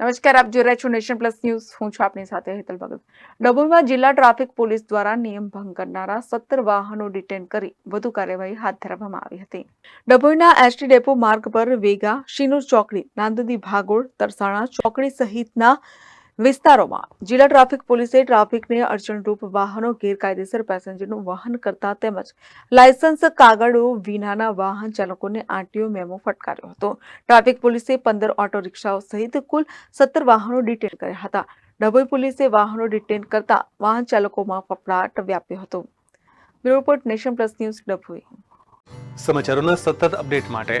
નમસ્કાર, આપ જોઈ રહ્યા છો નેશન પ્લસ ન્યૂઝ. હું છું આપની સાથે હેતલ ભગત. ડભોઈમાં જિલ્લા ટ્રાફિક પોલીસ દ્વારા નિયમ ભંગ કરનારા સત્તર વાહનો ડિટેન કરી વધુ કાર્યવાહી હાથ ધરવામાં આવી હતી. ડભોઈના એસટી ડેપો માર્ગ પર વેગા, શિનુર ચોકડી, નાંદદી ભાગોળ, તરસાણા ચોકડી સહિતના વિસ્તારોમાં જિલ્લા ટ્રાફિક પોલીસે ટ્રાફિકને અડચણરૂપ વાહનો ગેરકાયદેસર પેસેન્જરનું વહન કરતા તેમજ લાયસન્સ કાગળો વિનાના વાહન ચાલકોને આરટીઓ મેમો ફટકાર્યો હતો. ટ્રાફિક પોલીસે પંદર ઓટો રિક્ષાઓ સહિત કુલ સત્તર વાહનો ડિટેન કર્યા હતા. ડભોઈ પોલીસે વાહનો ડિટેન કરતા વાહન ચાલકોમાં ફફડાટ વ્યાપ્યો હતો. Bureau nation plus news Dabhoi. સમાચારોના સતત અપડેટ માટે